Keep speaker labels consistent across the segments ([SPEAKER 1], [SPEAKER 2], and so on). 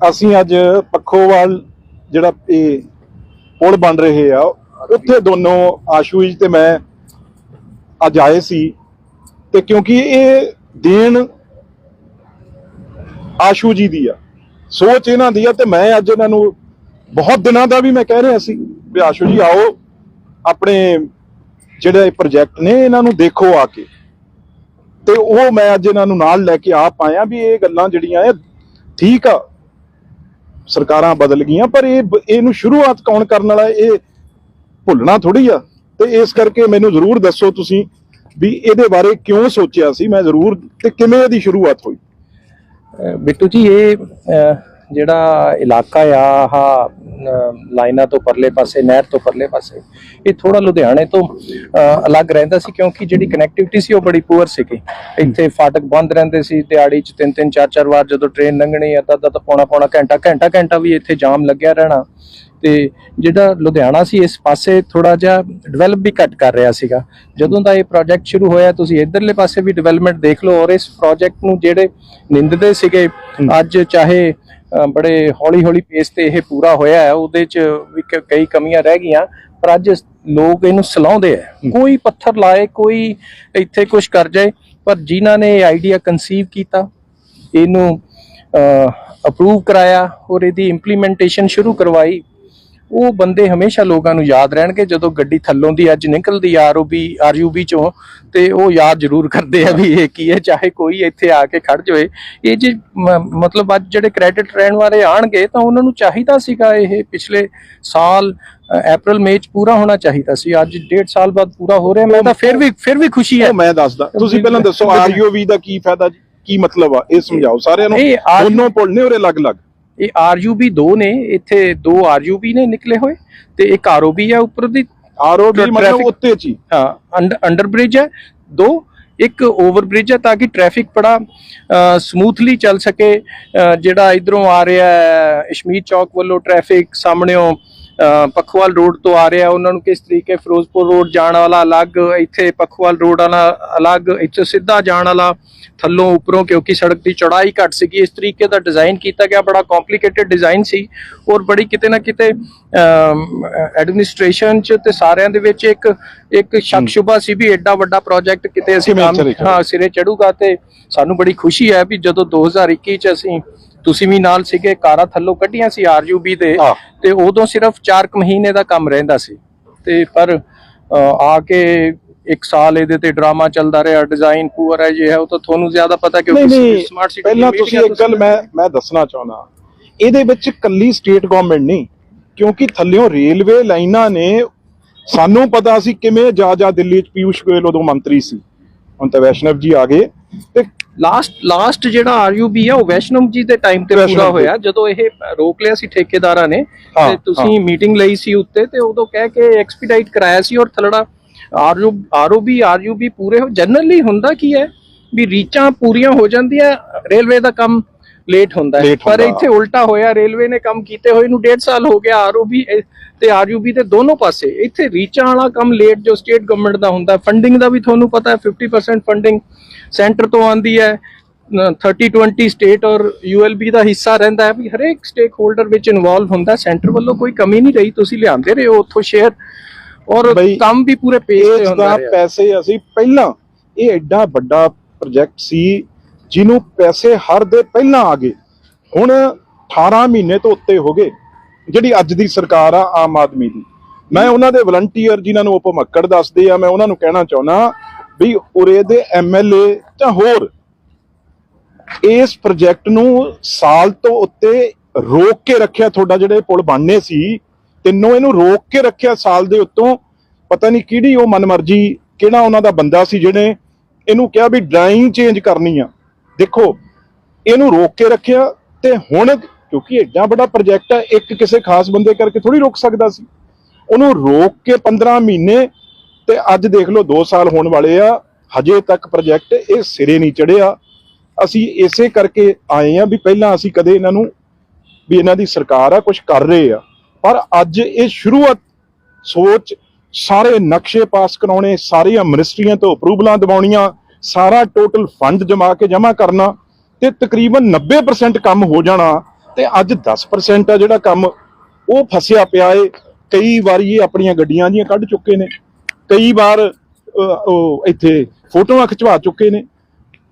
[SPEAKER 1] ਅਸੀਂ ਅੱਜ ਪੱਖੋਵਾਲ ਜਿਹੜਾ ਇਹ ਪੁਲ ਬਣ ਰਹੇ ਆ, ਉੱਥੇ ਦੋਨੋਂ ਆਸ਼ੂ ਜੀ ਤੇ ਮੈਂ ਅੱਜ ਆਏ ਸੀ ਤੇ ਕਿਉਂਕਿ ਇਹ ਦੇਣ ਆਸ਼ੂ ਜੀ ਦੀ ਆ, ਸੋਚ ਇਹਨਾਂ ਦੀ ਆ ਤੇ ਮੈਂ ਅੱਜ ਇਹਨਾਂ ਨੂੰ ਬਹੁਤ ਦਿਨਾਂ ਦਾ ਵੀ ਮੈਂ ਕਹਿ ਰਿਹਾ ਸੀ ਵੀ ਆਸ਼ੂ ਜੀ ਆਓ, ਆਪਣੇ ਜਿਹੜੇ ਪ੍ਰੋਜੈਕਟ ਨੇ ਇਹਨਾਂ ਨੂੰ ਦੇਖੋ ਆ ਕੇ। ਤੇ ਉਹ ਮੈਂ ਅੱਜ ਇਹਨਾਂ ਨੂੰ ਨਾਲ ਲੈ ਕੇ ਆ ਪਾਇਆ ਵੀ ਇਹ ਗੱਲਾਂ ਜਿਹੜੀਆਂ ਇਹ ਠੀਕ ਆ ਸਰਕਾਰਾਂ ਬਦਲ ਗਈਆਂ, ਪਰ ਇਹ ਇਹਨੂੰ ਸ਼ੁਰੂਆਤ ਕੌਣ ਕਰਨ ਵਾਲਾ, ਇਹ ਭੁੱਲਣਾ ਥੋੜੀ ਆ। ਤੇ ਇਸ ਕਰਕੇ ਮੈਨੂੰ ਜ਼ਰੂਰ ਦੱਸੋ ਤੁਸੀਂ ਵੀ ਇਹਦੇ ਬਾਰੇ ਕਿਉਂ ਸੋਚਿਆ ਸੀ, ਮੈਂ ਜ਼ਰੂਰ ਤੇ ਕਿਵੇਂ ਇਹਦੀ ਸ਼ੁਰੂਆਤ ਹੋਈ?
[SPEAKER 2] ਬਿੱਟੂ ਜੀ, ਇਹ ਜਿਹੜਾ ਇਲਾਕਾ ਆ ਆਹ ਲਾਈਨਾਂ ਤੋਂ ਪਰਲੇ ਪਾਸੇ ਨਹਿਰ ਤੋਂ ਪਰਲੇ ਪਾਸੇ ਇਹ ਥੋੜਾ ਲੁਧਿਆਣੇ ਤੋਂ ਅਲੱਗ ਰਹਿੰਦਾ ਸੀ ਕਿਉਂਕਿ ਜਿਹੜੀ ਕਨੈਕਟੀਵਿਟੀ ਸੀ ਉਹ ਬੜੀ ਪੂਅਰ ਸੀਗੀ। ਇੱਥੇ ਫਾਟਕ ਬੰਦ ਰਹਿੰਦੇ ਸੀ ਦਿਹਾੜੀ ਚ ਤਿੰਨ ਤਿੰਨ ਚਾਰ ਚਾਰ ਵਾਰ ਜਦੋਂ ਟ੍ਰੇਨ ਲੰਘਣੀ ਅੱਧਾ ਅੱਧਾ ਤਾਂ ਪੌਣਾ ਪੌਣਾ ਘੰਟਾ ਘੰਟਾ ਘੰਟਾ ਵੀ ਇੱਥੇ ਜਾਮ ਲੱਗਿਆ ਰਹਿਣਾ। ਤੇ ਜਿਹੜਾ ਲੁਧਿਆਣਾ ਸੀ ਇਸ ਪਾਸੇ ਥੋੜਾ ਜਿਹਾ ਡਿਵੈਲਪ ਵੀ ਘੱਟ ਕਰ ਰਿਹਾ ਸੀਗਾ। ਜਦੋਂ ਦਾ ਇਹ ਪ੍ਰੋਜੈਕਟ ਸ਼ੁਰੂ ਹੋਇਆ ਤੁਸੀਂ ਇਧਰਲੇ ਪਾਸੇ ਵੀ ਡਿਵੈਲਪਮੈਂਟ ਦੇਖ ਲਓ ਔਰ ਇਸ ਪ੍ਰੋਜੈਕਟ ਨੂੰ ਜਿਹੜੇ ਨਿੰਦਦੇ ਸੀਗੇ ਅੱਜ ਚਾਹੇ ਬੜੇ ਹੌਲੀ ਹੌਲੀ ਪੇਸ ਤੇ ਇਹ ਪੂਰਾ ਹੋਇਆ ਹੈ ਉਹਦੇ ਚ ਵੀ ਕਈ ਕਮੀਆਂ ਰਹਿ ਗਈਆਂ ਪਰ ਅੱਜ ਲੋਕ ਇਹਨੂੰ ਸਲਾਉਂਦੇ ਆ। ਕੋਈ ਪੱਥਰ ਲਾਏ ਕੋਈ ਇੱਥੇ ਕੁਝ ਕਰ ਜਾਏ ਪਰ ਜਿਨ੍ਹਾਂ ਨੇ ਇਹ ਆਈਡੀਆ ਕਨਸੀਵ ਕੀਤਾ ਇਹਨੂੰ ਅਪਰੂਵ ਕਰਾਇਆ ਔਰ ਇਹਦੀ ਇੰਪਲੀਮੈਂਟੇਸ਼ਨ ਸ਼ੁਰੂ ਕਰਵਾਈ ਉਹ ਬੰਦੇ ਹਮੇਸ਼ਾ ਲੋਕਾਂ ਨੂੰ ਯਾਦ ਰਹਿਣਗੇ ਜਦੋਂ ਗੱਡੀ ਥੱਲੋਂ ਦੀ ਅੱਜ ਨਿਕਲਦੀ ਆਰਓਬੀ ਆਰਯੂਬੀ ਚੋਂ ਤੇ ਉਹ ਯਾਦ ਜ਼ਰੂਰ ਕਰਦੇ ਆ ਵੀ ਇਹ ਕੀ ਹੈ ਚਾਹੇ ਕੋਈ ਇੱਥੇ ਆ ਕੇ ਖੜ ਜਾਵੇ। ਇਹ ਜੇ ਮਤਲਬ ਅੱਜ ਜਿਹੜੇ ਕ੍ਰੈਡਿਟ ਲੈਣ ਵਾਲੇ ਆਣਗੇ ਤਾਂ ਉਹਨਾਂ ਨੂੰ ਚਾਹੀਦਾ ਸੀਗਾ ਇਹ ਪਿਛਲੇ ਸਾਲ ਅਪ੍ਰੈਲ ਮਈ ਚ ਪੂਰਾ ਹੋਣਾ ਚਾਹੀਦਾ ਸੀ। ਅੱਜ ਡੇਢ ਸਾਲ ਬਾਅਦ ਪੂਰਾ ਹੋ ਰਿਹਾ ਮੈਂ ਤਾਂ ਫਿਰ ਵੀ ਫਿਰ ਵੀ ਖੁਸ਼ੀ ਹੈ।
[SPEAKER 1] ਮੈਂ ਦੱਸਦਾ ਤੁਸੀਂ ਪਹਿਲਾਂ ਦੱਸੋ ਆਰਯੂਵੀ ਦਾ ਕੀ ਫਾਇਦਾ? ਕੀ ਮਤਲਬ ਆ? ਇਹ ਸਮਝਾਓ ਸਾਰਿਆਂ ਨੂੰ। ਦੋਨੋਂ ਪੁਲ ਨੇ ਔਰ ਅਲੱਗ-ਅਲੱਗ।
[SPEAKER 2] ਇਹ ਆਰਯੂਬੀ ਦੋ ਨੇ ਇੱਥੇ ਦੋ ਆਰਯੂਬੀ ਨੇ ਨਿਕਲੇ ਹੋਏ ਤੇ ਇੱਕ ਆਰਓਬੀ ਹੈ ਉੱਪਰ ਦੀ
[SPEAKER 1] ਆਰਓਬੀ ਮਤਲਬ ਉੱਤੇ ਚ ਹੀ
[SPEAKER 2] ਅੰਡਰ ਬ੍ਰਿਜ ਹੈ ਦੋ ਇੱਕ ਓਵਰ ਬ੍ਰਿਜ ਹੈ ਤਾਂ ਕਿ ਟ੍ਰੈਫਿਕ ਬੜਾ ਸਮੂਥਲੀ ਚੱਲ ਸਕੇ। ਜਿਹੜਾ ਇਧਰੋਂ ਆ ਰਿਹਾ ਹੈ ਇਸ਼ਮੀਤ ਚੌਕ ਵੱਲੋਂ ਟ੍ਰੈਫਿਕ ਸਾਹਮਣੇੋਂ ਪਖਵਾਲ ਰੋਡ ਤੋਂ ਆ ਰਿਹਾ ਉਹਨਾਂ ਨੂੰ ਕਿਸ ਤਰੀਕੇ ਫਿਰੋਜ਼ਪੁਰ ਰੋਡ ਜਾਣ ਵਾਲਾ ਅਲੱਗ ਇੱਥੇ ਪਖਵਾਲ ਰੋਡ ਵਾਲਾ ਅਲੱਗ ਇੱਥੇ ਸਿੱਧਾ ਜਾਣ ਵਾਲਾ ਥੱਲੋਂ ਉੱਪਰੋਂ ਕਿਉਂਕਿ ਸੜਕ ਦੀ ਚੌੜਾਈ ਘੱਟ ਸੀਗੀ ਇਸ ਤਰੀਕੇ ਦਾ ਡਿਜ਼ਾਈਨ ਕੀਤਾ ਗਿਆ ਬੜਾ ਕੰਪਲਿਕੇਟਡ ਡਿਜ਼ਾਈਨ ਸੀ ਔਰ ਬੜੀ ਕਿਤੇ ਨਾ ਕਿਤੇ ਐਡਮਿਨਿਸਟ੍ਰੇਸ਼ਨ ਚ ਤੇ ਸਾਰਿਆਂ ਦੇ ਵਿੱਚ ਇੱਕ ਇੱਕ ਸ਼ੱਕ ਸ਼ੁਬਾ ਸੀ ਵੀ ਐਡਾ ਵੱਡਾ ਪ੍ਰੋਜੈਕਟ ਕਿਤੇ ਅਸੀਂ ਕੰਮ। ਹਾਂ ਸਿਰੇ ਚੜੂਗਾ ਤੇ ਸਾਨੂੰ ਬੜੀ ਖੁਸ਼ੀ ਹੈ ਵੀ ਜਦੋਂ 2021 ਚ ਅਸੀਂ ਤੁਸੀਂ ਵੀ ਨਾਲ ਸੀਗੇ ਕਾਰਾਂ ਥੱਲੋਂ ਕੱਢੀਆਂ ਸੀ ਆਰਯੂਬੀ ਦੇ। ਤੇ ਉਦੋਂ ਸਿਰਫ 4 ਮਹੀਨੇ ਦਾ ਕੰਮ ਰਹਿੰਦਾ ਸੀ। ਤੇ ਪਰ ਆ ਕੇ ਇੱਕ ਸਾਲ ਇਹਦੇ ਤੇ ਡਰਾਮਾ ਚੱਲਦਾ ਰਿਹਾ ਡਿਜ਼ਾਈਨ ਪੂਰ ਹੈ ਇਹ ਹੈ ਉਹ ਤਾਂ ਤੁਹਾਨੂੰ ਜ਼ਿਆਦਾ ਪਤਾ ਕਿਉਂਕਿ ਸਮਾਰਟ ਸਿਟੀ
[SPEAKER 1] ਪਹਿਲਾਂ ਤੁਸੀਂ ਇੱਕ ਗੱਲ ਮੈਂ ਮੈਂ ਦੱਸਣਾ ਚਾਹੁੰਦਾ। ਇਹਦੇ ਵਿੱਚ ਕੱਲੀ ਸਟੇਟ ਗਵਰਨਮੈਂਟ ਨਹੀਂ ਕਿਉਂਕਿ ਥੱਲਿਓਂ ਰੇਲਵੇ ਲਾਈਨਾਂ ਨੇ ਸਾਨੂੰ ਪਤਾ ਸੀ ਕਿਵੇਂ ਜਾ ਜਾ ਦਿੱਲੀ ਚ ਪੀਯੂਸ਼ ਗੋਇਲ ਉਦੋਂ ਮੰਤਰੀ ਸੀ। ਹੁਣ ਤਾਂ ਵੈਸ਼ਨਵ ਜੀ ਆ ਗਏ ਤੇ
[SPEAKER 2] ਲਾਸਟ ਲਾਸਟ ਜਿਹੜਾ ਆਰਯੂਬੀ ਆ ਉਹ ਵੈਸ਼ਨਮ ਜੀ ਦੇ ਟਾਈਮ ਤੇ ਪੂਰਾ। ਹੋਇਆ ਜਦੋਂ ਇਹ ਰੋਕ ਲਿਆ ਸੀ ਠੇਕੇਦਾਰਾਂ ਨੇ ਤੇ ਤੁਸੀਂ ਮੀਟਿੰਗ ਲਈ ਸੀ ਉੱਤੇ ਤੇ ਉਦੋਂ ਕਹਿ ਕੇ ਐਕਸਪੀਡਾਈਟ ਕਰਾਇਆ ਸੀ ਔਰ ਥਲੜਾ ਆਰਯੂ ਆਰਓਬੀ ਆਰਯੂਬੀ ਪੂਰੇ ਹੋ ਜਨਰਲੀ ਹੁੰਦਾ ਕੀ ਹੈ ਵੀ ਰੀਚਾਂ ਪੂਰੀਆਂ ਹੋ ਜਾਂਦੀਆਂ ਰੇਲਵੇ ਦਾ ਕੰਮ ਲੇਟ ਹੁੰਦਾ ਹੈ। ਪਰ। ਇੱਥੇ ਉਲਟਾ ਹੋਇਆ ਰੇਲਵੇ ਨੇ ਕੰਮ ਕੀਤੇ ਹੋਏ ਨੂੰ ਡੇਢ ਸਾਲ ਹੋ ਗਿਆ ਆਰਓਬੀ ਤੇ ਆਰਯੂਬੀ ਦੇ ਦੋਨੋਂ ਪਾਸੇ। ਇੱਥੇ ਰੀਚਾਂ ਵਾਲਾ ਕੰਮ ਲੇਟ ਜੋ ਸਟੇਟ ਗਵਰਨਮੈਂਟ ਦਾ ਹੁੰਦਾ ਫੰਡਿੰਗ ਦਾ ਵੀ ਤੁਹਾਨੂੰ ਪਤਾ ਹੈ 50% ਫੰਡਿੰਗ ਸੈਂਟਰ ਤੋਂ ਆਉਂਦੀ ਹੈ 30 20 ਸਟੇਟ ਔਰ ਯੂਐਲਬੀ ਦਾ ਹਿੱਸਾ ਰਹਿੰਦਾ ਹੈ ਵੀ ਹਰੇਕ ਸਟੇਕ ਹੋਲਡਰ ਵਿੱਚ ਇਨਵੋਲਵ ਹੁੰਦਾ ਸੈਂਟਰ ਵੱਲੋਂ ਕੋਈ ਕਮੀ ਨਹੀਂ ਰਹੀ ਤੁਸੀਂ ਲਿਆਉਂਦੇ ਰਹੇ ਹੋ ਉੱਥੋਂ ਸ਼ੇਅਰ ਔਰ ਕੰਮ ਵੀ ਪੂਰੇ ਪੇਸ ਤੇ ਹੁੰਦਾ
[SPEAKER 1] ਪੈਸੇ ਅਸੀਂ ਪਹਿਲਾਂ ਇਹ ਐਡਾ ਵੱਡਾ ਪ੍ਰੋਜੈਕਟ ਸੀ ਜਿਹਨੂੰ ਪੈਸੇ ਹਰ ਦੇ ਪਹਿਲਾਂ ਆ ਗਏ, ਹੁਣ 18 ਮਹੀਨੇ ਤੋਂ ਉੱਤੇ ਹੋ ਗਏ, ਜਿਹੜੀ ਅੱਜ ਦੀ ਸਰਕਾਰ ਆ, ਆਮ ਆਦਮੀ ਦੀ। ਮੈਂ ਉਹਨਾਂ ਦੇ ਵਲੰਟੀਅਰ ਜਿਨ੍ਹਾਂ ਨੂੰ ਉਪਮੱਕੜ ਦੱਸਦੇ ਆ, ਮੈਂ ਉਹਨਾਂ ਨੂੰ ਕਹਿਣਾ ਚਾਹੁੰਦਾ ਵੀ ਉਰੇ ਦੇ ਐਮਐਲਏ ਜਾਂ ਹੋਰ, ਇਸ ਪ੍ਰੋਜੈਕਟ ਨੂੰ ਸਾਲ ਤੋਂ ਉੱਤੇ ਰੋਕ ਕੇ ਰੱਖਿਆ ਤੁਹਾਡਾ ਜਿਹੜੇ ਪੁਲ ਬਣਨੇ ਸੀ, ਤਿੰਨੋਂ ਇਹਨੂੰ ਰੋਕ ਕੇ ਰੱਖਿਆ ਸਾਲ ਦੇ ਉੱਤੋਂ, ਪਤਾ ਨਹੀਂ ਕਿਹੜੀ ਉਹ ਮਨਮਰਜ਼ੀ, ਕਿਹੜਾ ਉਹਨਾਂ ਦਾ ਬੰਦਾ ਸੀ ਜਿਹਨੇ ਇਹਨੂੰ ਕਿਹਾ ਵੀ ਡਰਾਇੰਗ ਚੇਂਜ ਕਰਨੀ ਆ। ਦੇਖੋ, ਇਹਨੂੰ ਰੋਕ ਕੇ ਰੱਖਿਆ ਤੇ ਹੁਣ ਕਿਉਂਕਿ ਐਡਾ ਵੱਡਾ ਪ੍ਰੋਜੈਕਟ ਹੈ, ਇੱਕ ਕਿਸੇ ਖਾਸ ਬੰਦੇ ਕਰਕੇ ਥੋੜੀ ਰੋਕ ਸਕਦਾ ਸੀ। ਉਹਨੂੰ ਰੋਕ ਕੇ 15 ਮਹੀਨੇ ਤੇ ਅੱਜ ਦੇਖ ਲਓ 2 ਸਾਲ ਹੋਣ ਵਾਲੇ ਆ, ਹਜੇ ਤੱਕ ਪ੍ਰੋਜੈਕਟ ਇਹ ਸਿਰੇ ਨਹੀਂ ਚੜਿਆ ਅਸੀਂ ਇਸੇ ਕਰਕੇ ਆਏ ਆ ਵੀ ਪਹਿਲਾਂ ਅਸੀਂ ਕਦੇ ਇਹਨਾਂ ਨੂੰ ਵੀ ਇਹਨਾਂ ਦੀ ਸਰਕਾਰ ਆ ਕੁਝ ਕਰ ਰਹੇ ਆ। ਪਰ ਅੱਜ ਇਹ ਸ਼ੁਰੂਆਤ ਸੋਚ, ਸਾਰੇ ਨਕਸ਼ੇ ਪਾਸ ਕਰਾਉਣੇ, ਸਾਰੀਆਂ ਮਿਨਿਸਟਰੀਆਂ ਤੋਂ ਅਪਰੂਵਲਾਂ ਦਿਵਾਉਣੀਆਂ ਸਾਰਾ ਟੋਟਲ ਫੰਡ ਜਮਾ ਕੇ ਜਮਾ ਕਰਨਾ ਤੇ ਤਕਰੀਬਨ 90% ਕੰਮ ਹੋ ਜਾਣਾ ਤੇ ਅੱਜ 10% ਆ ਜਿਹੜਾ ਕੰਮ, ਉਹ ਫਸਿਆ ਪਿਆ ਏ। ਕਈ ਵਾਰੀ ਇਹ ਆਪਣੀਆਂ ਗੱਡੀਆਂ ਜੀਆਂ ਕੱਢ ਚੁੱਕੇ ਨੇ। ਕਈ ਵਾਰ ਉਹ ਇੱਥੇ ਫੋਟੋਆਂ ਖਿਚਵਾ ਚੁੱਕੇ ਨੇ।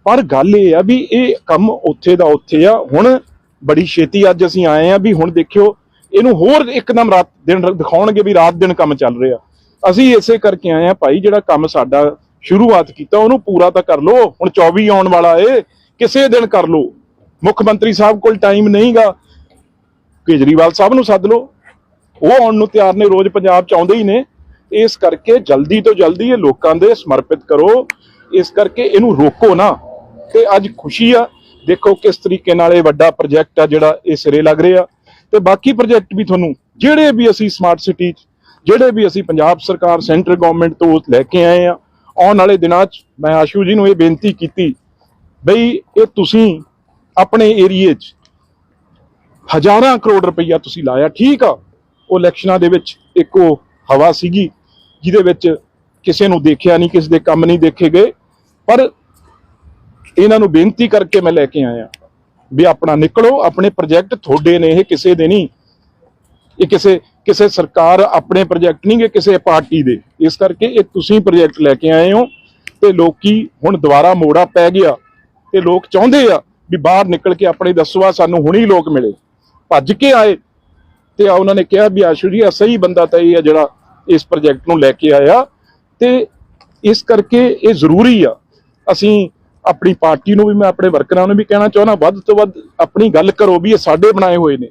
[SPEAKER 1] ਪਰ ਗੱਲ ਇਹ ਆ ਵੀ ਇਹ ਕੰਮ ਉੱਥੇ ਦਾ ਉੱਥੇ ਆ। ਹੁਣ ਬੜੀ ਛੇਤੀ ਅੱਜ ਅਸੀਂ ਆਏ ਆ ਵੀ ਹੁਣ ਦੇਖਿਓ, ਇਹਨੂੰ ਹੋਰ ਇੱਕਦਮ ਰਾਤ ਦਿਨ ਦਿਖਾਉਣਗੇ ਵੀ ਰਾਤ ਦਿਨ ਕੰਮ ਚੱਲ ਰਿਹਾ। ਅਸੀਂ ਇਸੇ ਕਰਕੇ ਆਏ ਆ ਭਾਈ, ਜਿਹੜਾ ਕੰਮ ਸਾਡਾ ਸ਼ੁਰੂਆਤ ਕੀਤਾ, ਉਹਨੂੰ ਪੂਰਾ ਤਾਂ ਕਰ ਲਓ, ਹੁਣ 24 ਆਉਣ ਵਾਲਾ ਏ, ਕਿਸੇ ਦਿਨ ਕਰ ਲਓ। ਮੁੱਖ ਮੰਤਰੀ ਸਾਹਿਬ ਕੋਲ ਟਾਈਮ ਨਹੀਂਗਾ। ਕੇਜਰੀਵਾਲ ਸਾਹਿਬ ਨੂੰ ਸੱਦ ਲਓ। ਉਹ ਆਉਣ ਨੂੰ ਤਿਆਰ ਨੇ, ਰੋਜ਼ ਪੰਜਾਬ ਚ ਆਉਂਦੇ ਹੀ ਨੇ। ਇਸ ਕਰਕੇ ਜਲਦੀ ਤੋਂ ਜਲਦੀ ਇਹ ਲੋਕਾਂ ਦੇ ਸਮਰਪਿਤ ਕਰੋ। ਇਸ ਕਰਕੇ ਇਹਨੂੰ ਰੋਕੋ ਨਾ। ਤੇ ਅੱਜ ਖੁਸ਼ੀ ਆ। ਦੇਖੋ ਕਿਸ ਤਰੀਕੇ ਨਾਲ ਇਹ ਵੱਡਾ ਪ੍ਰੋਜੈਕਟ ਆ ਜਿਹੜਾ ਇਹ ਸਿਰੇ ਲੱਗ ਰਿਹਾ। ਤੇ ਬਾਕੀ ਪ੍ਰੋਜੈਕਟ ਵੀ ਤੁਹਾਨੂੰ, ਜਿਹੜੇ ਵੀ ਅਸੀਂ ਸਮਾਰਟ ਸਿਟੀ ਚ, ਜਿਹੜੇ ਵੀ ਅਸੀਂ ਪੰਜਾਬ ਸਰਕਾਰ ਸੈਂਟਰ ਗਵਰਨਮੈਂਟ ਤੋਂ ਲੈ ਕੇ ਆਏ ਆ ਆਉਣ ਵਾਲੇ ਦਿਨਾਂ ਚ ਮੈਂ ਆਸ਼ੂ ਜੀ ਨੂੰ ਇਹ ਬੇਨਤੀ ਕੀਤੀ ਬਈ ਇਹ ਤੁਸੀਂ ਆਪਣੇ ਏਰੀਏ 'ਚ ਹਜ਼ਾਰਾਂ ਕਰੋੜ ਰੁਪਈਆ ਤੁਸੀਂ ਲਾਇਆ, ਠੀਕ ਆ, ਉਹ ਇਲੈਕਸ਼ਨਾਂ ਦੇ ਵਿੱਚ ਇੱਕ ਉਹ ਹਵਾ ਸੀਗੀ, ਜਿਹਦੇ ਵਿੱਚ ਕਿਸੇ ਨੂੰ ਦੇਖਿਆ ਨਹੀਂ, ਕਿਸੇ ਦੇ ਕੰਮ ਨਹੀਂ ਦੇਖੇ ਗਏ, ਪਰ ਇਹਨਾਂ ਨੂੰ ਬੇਨਤੀ ਕਰਕੇ ਮੈਂ ਲੈ ਕੇ ਆਇਆ ਵੀ ਆਪਣਾ ਨਿਕਲੋ, ਆਪਣੇ ਪ੍ਰੋਜੈਕਟ ਤੁਹਾਡੇ ਨੇ, ਇਹ ਕਿਸੇ ਦੇ ਨਹੀਂ। ਇਹ ਕਿਸੇ ਕਿਸੇ ਸਰਕਾਰ ਆਪਣੇ ਪ੍ਰੋਜੈਕਟ ਨਹੀਂ ਗੇ ਕਿਸੇ ਪਾਰਟੀ ਦੇ। ਇਸ ਕਰਕੇ ਇਹ ਤੁਸੀਂ ਪ੍ਰੋਜੈਕਟ ਲੈ ਕੇ ਆਏ ਹੋ ਤੇ ਲੋਕੀ ਹੁਣ ਦੁਬਾਰਾ ਮੋੜਾ ਪੈ ਗਿਆ ਤੇ ਲੋਕ ਚਾਹੁੰਦੇ ਆ ਵੀ ਬਾਹਰ ਨਿਕਲ ਕੇ ਆਪਣੇ ਦੱਸਵਾ ਸਾਨੂੰ ਹੁਣੀ ਲੋਕ ਮਿਲੇ। ਭੱਜ ਕੇ ਆਏ ਤੇ ਆ ਉਹਨਾਂ ਨੇ ਕਿਹਾ ਵੀ ਆਸ਼ੂ ਜੀ ਆ ਸਹੀ ਬੰਦਾ ਤਾਂ ਇਹ ਆ ਜਿਹੜਾ ਇਸ ਪ੍ਰੋਜੈਕਟ ਨੂੰ ਲੈ ਕੇ ਆਇਆ। ਤੇ ਇਸ ਕਰਕੇ ਇਹ ਜ਼ਰੂਰੀ ਆ। ਅਸੀਂ ਆਪਣੀ ਪਾਰਟੀ ਨੂੰ ਵੀ, ਮੈਂ ਆਪਣੇ ਵਰਕਰਾਂ ਨੂੰ ਵੀ ਕਹਿਣਾ ਚਾਹੁੰਦਾ, ਵੱਧ ਤੋਂ ਵੱਧ ਆਪਣੀ ਗੱਲ ਕਰੋ ਵੀ ਇਹ ਸਾਡੇ ਬਣਾਏ ਹੋਏ ਨੇ।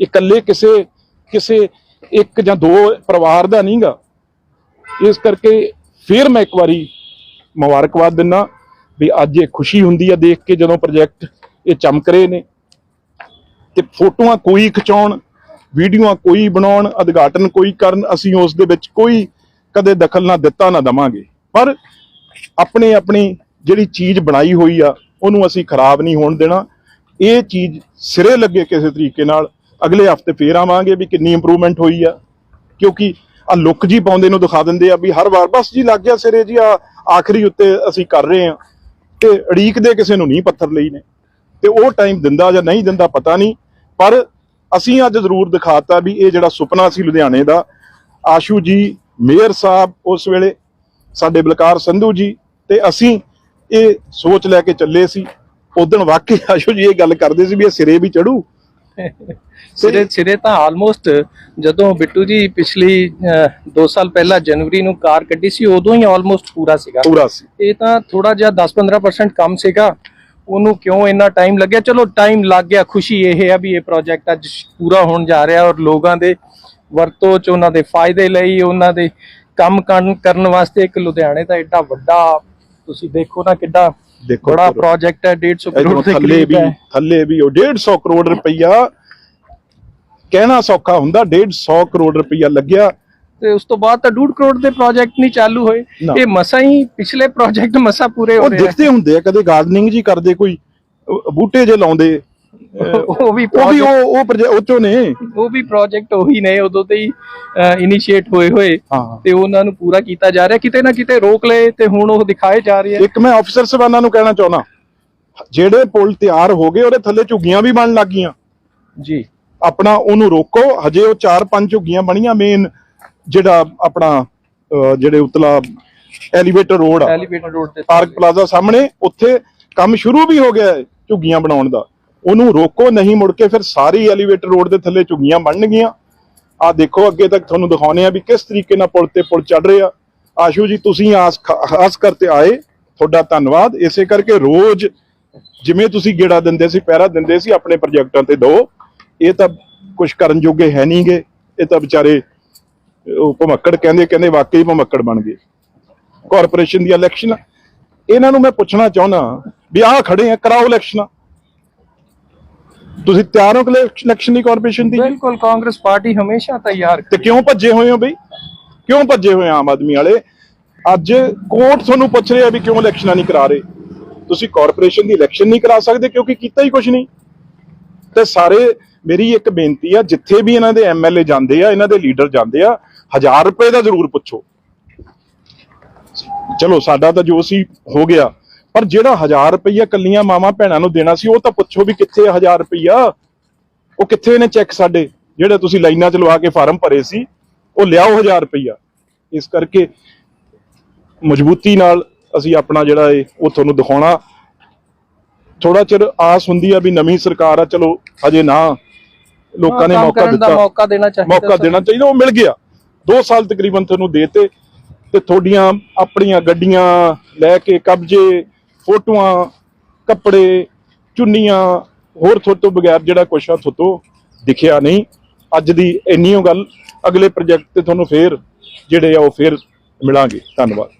[SPEAKER 1] ਇਕੱਲੇ ਕਿਸੇ ਕਿਸੇ ਇੱਕ ਜਾਂ ਦੋ ਪਰਿਵਾਰ ਦਾ ਨਹੀਂਗਾ। ਇਸ ਕਰਕੇ ਫਿਰ ਮੈਂ ਇੱਕ ਵਾਰੀ ਮੁਬਾਰਕਬਾਦ ਦਿੰਨਾ ਵੀ ਅੱਜ ਇਹ ਖੁਸ਼ੀ ਹੁੰਦੀ ਆ ਦੇਖ ਕੇ ਜਦੋਂ ਪ੍ਰੋਜੈਕਟ ਇਹ ਚਮਕ ਰਹੇ ਨੇ। ਤੇ ਫੋਟੋਆਂ ਕੋਈ ਖਿਚਾਉਣ, ਵੀਡੀਓਆਂ ਕੋਈ ਬਣਾਉਣ, ਉਦਘਾਟਨ ਕੋਈ ਕਰਨ, ਅਸੀਂ ਉਸ ਦੇ ਵਿੱਚ ਕੋਈ ਕਦੇ ਦਖਲ ਨਾ ਦਿੱਤਾ ਨਾ ਦਵਾਂਗੇ। ਪਰ ਆਪਣੇ ਆਪਣੀ ਜਿਹੜੀ ਚੀਜ਼ ਬਣਾਈ ਹੋਈ ਆ, ਉਹਨੂੰ ਅਸੀਂ ਖਰਾਬ ਨਹੀਂ ਹੋਣ ਦੇਣਾ। ਇਹ ਚੀਜ਼ ਸਿਰੇ ਲੱਗੇ ਕਿਸੇ ਤਰੀਕੇ ਨਾਲ ਅਗਲੇ ਹਫ਼ਤੇ ਫੇਰ ਆਵਾਂਗੇ ਵੀ ਕਿੰਨੀ ਇੰਪਰੂਵਮੈਂਟ ਹੋਈ ਆ। ਕਿਉਂਕਿ ਆ ਲੁੱਕ ਜੀ ਪਾਉਂਦੇ ਨੂੰ ਦਿਖਾ ਦਿੰਦੇ ਆ ਵੀ ਹਰ ਵਾਰ ਬਸ ਜੀ ਲੱਗ ਗਿਆ ਸਿਰੇ ਜੀ ਆ ਆਖਰੀ ਉੱਤੇ ਅਸੀਂ ਕਰ ਰਹੇ ਆ ਤੇ ਅੜੀਕ ਦੇ ਕਿਸੇ ਨੂੰ ਨਹੀਂ ਪੱਥਰ ਲਈ ਨੇ। ਤੇ ਉਹ ਟਾਈਮ ਦਿੰਦਾ ਜਾਂ ਨਹੀਂ ਦਿੰਦਾ ਪਤਾ ਨਹੀਂ। ਪਰ ਅਸੀਂ ਅੱਜ ਜ਼ਰੂਰ ਦਿਖਾਤਾ ਵੀ ਇਹ ਜਿਹੜਾ ਸੁਪਨਾ ਸੀ ਲੁਧਿਆਣੇ ਦਾ, ਆਸ਼ੂ ਜੀ, ਮੇਅਰ ਸਾਹਿਬ ਉਸ ਵੇਲੇ, ਸਾਡੇ ਬਲਕਾਰ ਸੰਧੂ ਜੀ, ਤੇ ਅਸੀਂ ਇਹ ਸੋਚ ਲੈ ਕੇ ਚੱਲੇ ਸੀ। ਉਦੋਂ ਵਾਕਈ ਆਸ਼ੂ ਜੀ ਇਹ ਗੱਲ ਕਰਦੇ ਸੀ ਵੀ ਇਹ ਸਿਰੇ ਵੀ ਚੜੂ।
[SPEAKER 2] ਸਿਰੇ ਸਿਰੇ ਤਾਂ ਆਲਮੋਸਟ ਜਦੋਂ ਬਿੱਟੂ ਜੀ ਪਿਛਲੀ 2 ਸਾਲ ਪਹਿਲਾਂ ਜਨਵਰੀ ਨੂੰ ਕਾਰ ਕੱਢੀ ਸੀ ਉਦੋਂ ਹੀ ਆਲਮੋਸਟ ਪੂਰਾ ਸੀਗਾ।
[SPEAKER 1] ਪੂਰਾ ਸੀ।
[SPEAKER 2] ਇਹ ਤਾਂ ਥੋੜਾ ਜਿਹਾ 10-15% ਕੰਮ ਸੀਗਾ। ਉਹਨੂੰ ਕਿਉਂ ਇੰਨਾ ਟਾਈਮ ਲੱਗਿਆ? ਚਲੋ ਟਾਈਮ ਲੱਗ ਗਿਆ ਖੁਸ਼ੀ ਇਹ ਹੈ ਵੀ ਇਹ ਪ੍ਰੋਜੈਕਟ ਅੱਜ ਪੂਰਾ ਹੋਣ ਜਾ ਰਿਹਾ ਔਰ ਲੋਕਾਂ ਦੇ ਵਰਤੋਂ ਚ ਉਹਨਾਂ ਦੇ ਫਾਇਦੇ ਲਈ ਉਹਨਾਂ ਦੇ ਕੰਮ ਕਰਨ ਵਾਸਤੇ ਇੱਕ ਲੁਧਿਆਣੇ ਦਾ ਐਡਾ ਵੱਡਾ ਤੁਸੀਂ ਦੇਖੋ ਨਾ ਕਿੱਡਾ
[SPEAKER 1] ਦੇਖੋ
[SPEAKER 2] ਬੜਾ। ਪ੍ਰੋਜੈਕਟ ਹੈ 150
[SPEAKER 1] ਇਧਰੋਂ
[SPEAKER 2] ਕਰੋੜ ਦੇ
[SPEAKER 1] ਥੱਲੇ ਵੀ ਥੱਲੇ ਵੀ ਉਹ 150 ਕਰੋੜ ਰੁਪਈਆ ਕਹਿਣਾ ਸੌਖਾ ਹੁੰਦਾ 150 ਕਰੋੜ ਰੁਪਈਆ ਲੱਗਿਆ
[SPEAKER 2] ਤੇ ਉਸ ਤੋਂ ਬਾਅਦ ਤਾਂ 2 ਕਰੋੜ ਦੇ ਪ੍ਰੋਜੈਕਟ ਨਹੀਂ ਚਾਲੂ ਹੋਏ। ਇਹ ਮਸਾ ਹੀ ਪਿਛਲੇ ਪ੍ਰੋਜੈਕਟ ਮਸਾ ਪੂਰੇ ਹੋ
[SPEAKER 1] ਉਹ
[SPEAKER 2] ਰਹੇ ਆ
[SPEAKER 1] ਦਿਖਦੇ ਹੁੰਦੇ ਆ ਕਦੇ ਗਾਰਡਨਿੰਗ ਜੀ ਕਰਦੇ ਕੋਈ ਬੂਟੇ ਜੇ ਲਾਉਂਦੇ
[SPEAKER 2] ਉਹ ਵੀ
[SPEAKER 1] ਉਹ ਵੀ ਉਹ ਉਹ ਪ੍ਰੋਜੈ- ਉਹ ਚੋਂ ਨੇ।
[SPEAKER 2] ਉਹ ਵੀ ਪ੍ਰੋਜੈਕਟ ਉਹੀ ਨੇ ਉਦੋਂ ਤੇ ਹੀ ਇਨੀਸ਼ੀਏਟ ਹੋਏ ਹੋਏ। ਤੇ ਉਹਨਾਂ ਨੂੰ ਪੂਰਾ ਕੀਤਾ ਜਾ ਰਿਹਾ। ਕਿਤੇ ਨਾ ਕਿਤੇ ਰੋਕ ਲਏ ਤੇ ਹੁਣ ਉਹ ਦਿਖਾਏ ਜਾ ਰਹੇ
[SPEAKER 1] ਇੱਕ ਮੈਂ ਅਫਸਰ ਸਬਾਨਾਂ ਨੂੰ ਕਹਿਣਾ ਚਾਹੁੰਦਾ। ਜਿਹੜੇ ਪੁਲ ਤਿਆਰ ਹੋ ਗਏ ਉਹਦੇ ਥੱਲੇ ਝੁੱਗੀਆਂ ਵੀ ਬਣ ਲੱਗ ਗਈਆਂ
[SPEAKER 2] ਜੀ।
[SPEAKER 1] ਆਪਣਾ ਉਹਨੂੰ ਰੋਕੋ। ਹਜੇ ਉਹ ਚਾਰ ਪੰਜ ਝੁੱਗੀਆਂ ਬਣੀਆਂ ਮੇਨ ਜਿਹੜਾ ਆਪਣਾ ਜਿਹੜੇ ਉਤਲਾ ਐਲੀਵੇਟਰ ਰੋਡ ਆ।
[SPEAKER 2] ਐਲੀਵੇਟਰ ਰੋਡ ਤੇ
[SPEAKER 1] ਪਾਰਕ ਪਲਾਜ਼ਾ ਸਾਹਮਣੇ। ਉੱਥੇ ਕੰਮ ਸ਼ੁਰੂ ਵੀ ਹੋ ਗਿਆ ਹੈ ਝੁੱਗੀਆਂ ਬਣਾਉਣ ਦਾ। ਉਹਨੂੰ ਰੋਕੋ, ਨਹੀਂ ਮੁੜ ਕੇ ਫਿਰ ਸਾਰੀ ਐਲੀਵੇਟਰ ਰੋਡ ਦੇ ਥੱਲੇ ਝੁੱਗੀਆਂ ਬਣਨਗੀਆਂ। ਆ ਦੇਖੋ, ਅੱਗੇ ਤੱਕ ਤੁਹਾਨੂੰ ਦਿਖਾਉਨੇ ਆ ਵੀ ਕਿਸ ਤਰੀਕੇ ਨਾਲ ਪੁਲ ਤੇ ਪੁਲ ਚੜ ਰਹੇ। ਆਸ਼ੂ ਜੀ, ਤੁਸੀਂ ਆਸ ਖਾਸ ਕਰਤੇ ਆਏ, ਤੁਹਾਡਾ ਧੰਨਵਾਦ। ਇਸੇ ਕਰਕੇ ਰੋਜ਼ ਜਿਵੇਂ ਤੁਸੀਂ ਗੇੜਾ ਦਿੰਦੇ ਸੀ, ਪਹਿਰਾ ਦਿੰਦੇ ਸੀ, ਆਪਣੇ ਪ੍ਰੋਜੈਕਟਾਂ ਤੇ ਦੋ। ਇਹ ਤਾਂ ਕੁਝ ਕਰਨ ਜੋਗੇ ਹੈ ਨਹੀਂਗੇ ਇਹ ਤਾਂ ਵਿਚਾਰੇ, ਉਹ ਭਮੱਕੜ ਕਹਿੰਦੇ ਕਹਿੰਦੇ ਵਾਕਈ ਭਮੱਕੜ ਬਣ ਗਏ। ਕਾਰਪੋਰੇਸ਼ਨ ਦੀ ਇਲੈਕਸ਼ਨ ਇਹਨਾਂ ਨੂੰ ਮੈਂ ਪੁੱਛਣਾ ਚਾਹੁੰਦਾ ਵੀ ਆਹ ਖੜੇ ਆ, ਕਰਾਓ ਇਲੈਕਸ਼ਨ ਤੁਸੀਂ ਤਿਆਰ ਹੋ ਇਲੈਕਸ਼ਨ ਦੀ ਕਾਰਪੋਰੇਸ਼ਨ ਦੀ?
[SPEAKER 2] ਬਿਲਕੁਲ ਕਾਂਗਰਸ ਪਾਰਟੀ ਹਮੇਸ਼ਾ ਤਿਆਰ
[SPEAKER 1] ਤੇ ਕਿਉਂ ਭੱਜੇ ਹੋਏ ਹੋ ਬਈ? ਕਿਉਂ ਭੱਜੇ ਹੋਏ ਆਮ ਆਦਮੀ ਵਾਲੇ? ਅੱਜ ਕੋਰਟ ਤੁਹਾਨੂੰ ਪੁੱਛ ਰਿਹਾ ਵੀ ਕਿਉਂ ਇਲੈਕਸ਼ਨਾਂ ਨਹੀਂ ਕਰਾ ਰਹੇ? ਤੁਸੀਂ ਕਾਰਪੋਰੇਸ਼ਨ ਦੀ ਇਲੈਕਸ਼ਨ ਨਹੀਂ ਕਰਾ ਸਕਦੇ ਕਿਉਂਕਿ ਕੀਤਾ ਹੀ ਕੁਝ ਨਹੀਂ। ਤੇ ਸਾਰੇ ਮੇਰੀ ਇੱਕ ਬੇਨਤੀ ਆ ਜਿੱਥੇ ਵੀ ਇਹਨਾਂ ਦੇ ਐਮਐਲਏ ਜਾਂਦੇ ਆ ਇਹਨਾਂ ਦੇ ਲੀਡਰ ਜਾਂਦੇ ਆ 1000 ਰੁਪਏ ਦਾ ਜ਼ਰੂਰ ਪੁੱਛੋ। ਚਲੋ ਸਾਡਾ ਤਾਂ ਜੋ ਸੀ ਹੋ ਗਿਆ। ਪਰ ਜਿਹੜਾ 1000 ਰੁਪਈਆ ਕੱਲੀਆਂ ਮਾਵਾਂ ਭੈਣਾਂ ਨੂੰ ਦੇਣਾ ਸੀ ਉਹ ਤਾਂ ਪੁੱਛੋ ਵੀ ਕਿੱਥੇ ਆ 1000 ਰੁਪਈਆ? ਉਹ ਕਿੱਥੇ ਨੇ ਚੈੱਕ ਸਾਡੇ? ਜਿਹੜੇ ਤੁਸੀਂ ਲਾਈਨਾਂ 'ਚ ਲਵਾ ਕੇ ਫਾਰਮ ਭਰੇ ਸੀ ਉਹ ਲਿਆਓ 1000 ਰੁਪਈਆ। ਇਸ ਕਰਕੇ ਮਜ਼ਬੂਤੀ ਨਾਲ ਅਸੀਂ ਆਪਣਾ ਜਿਹੜਾ ਇਹ ਉਹ ਤੁਹਾਨੂੰ ਦਿਖਾਉਣਾ। ਥੋੜਾ ਚਿਰ ਆਸ ਹੁੰਦੀ ਆ ਵੀ ਨਵੀਂ ਸਰਕਾਰ ਆ ਚਲੋ ਹਜੇ ਨਾ ਲੋਕਾਂ ਨੇ ਮੌਕਾ ਦਿੱਤਾ।
[SPEAKER 2] ਮੌਕਾ ਦੇਣਾ ਚਾਹੀਦਾ
[SPEAKER 1] ਮੌਕਾ। ਦੇਣਾ ਚਾਹੀਦਾ ਉਹ ਮਿਲ ਗਿਆ। 2 ਸਾਲ ਤਕਰੀਬਨ ਤੁਹਾਨੂੰ ਦੇਤੇ ਤੇ ਤੁਹਾਡੀਆਂ ਆਪਣੀਆਂ ਗੱਡੀਆਂ ਲੈ ਕੇ ਕਬਜ਼ੇ ਫੋਟੋਆਂ, ਕੱਪੜੇ, ਚੁੰਨੀਆਂ, ਹੋਰ ਥੋਤੋਂ ਬਗੈਰ ਜਿਹੜਾ ਕੁਛ ਆ ਥੋਤੋਂ ਦਿਖਿਆ ਨਹੀਂ। ਅੱਜ ਦੀ ਇੰਨੀ ਓ ਗੱਲ, ਅਗਲੇ ਪ੍ਰੋਜੈਕਟ ਤੇ ਤੁਹਾਨੂੰ ਫੇਰ ਜਿਹੜੇ ਆ ਉਹ ਫੇਰ ਮਿਲਾਂਗੇ। ਧੰਨਵਾਦ।